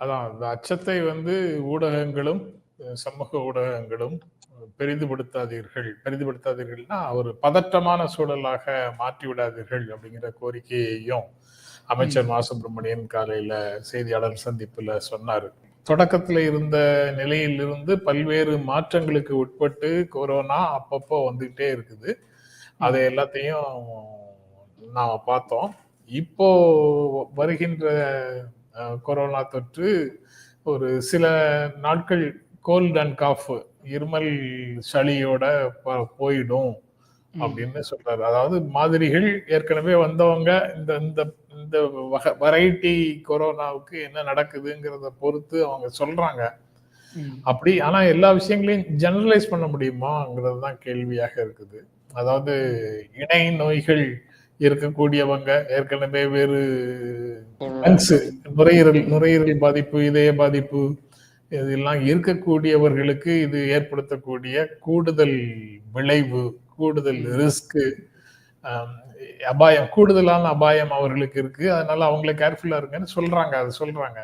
அதான் அந்த அச்சத்தை வந்து ஊடகங்களும் சமூக ஊடகங்களும் பெரிதுபடுத்தாதீர்கள். பெரிதுபடுத்தாதீர்கள்னா ஒரு பதற்றமான சூழலாக மாற்றி விடாதீர்கள் அப்படிங்கிற கோரிக்கையையும் அமைச்சர் மா. சுப்பிரமணியன் காலையில செய்தியாளர் சந்திப்புல சொன்னாரு. தொடக்கத்துல இருந்த நிலையிலிருந்து பல்வேறு மாற்றங்களுக்கு உட்பட்டு கொரோனா அப்பப்போ வந்துகிட்டே இருக்குது. அதை எல்லாத்தையும் நாம பார்த்தோம். இப்போ வருகின்ற கொரோனா தொற்று ஒரு சில நாட்கள் கோல்ட் அண்ட் காஃப் இருமல் சளியோட போயிடும் அப்படின்னு சொல்றாரு. அதாவது மாதிரிகள் ஏற்கனவே வந்தவங்க இந்த இந்த இந்த வெரைட்டி கொரோனாவுக்கு என்ன நடக்குதுங்கிறத பொறுத்து அவங்க சொல்றாங்க. அப்படி ஆனா எல்லா விஷயங்களையும் ஜெனரலைஸ் பண்ண முடியுமாங்கிறது தான் கேள்வியாக இருக்குது. அதாவது இணை நோய்கள் இருக்கக்கூடியவங்க. ஏற்கனவே வேறு லங்ஸ் நுரையீரல் நுரையீரல் பாதிப்பு இதய பாதிப்பு இதெல்லாம் இருக்கக்கூடியவர்களுக்கு இது ஏற்படுத்தக்கூடிய கூடுதல் விளைவு கூடுதல் ரிஸ்க் அபாயம் கூடுதலான அபாயம் அவர்களுக்கு இருக்கு. அதனால அவங்கள கேர்ஃபுல்லா இருங்கன்னு சொல்றாங்க அது சொல்றாங்க.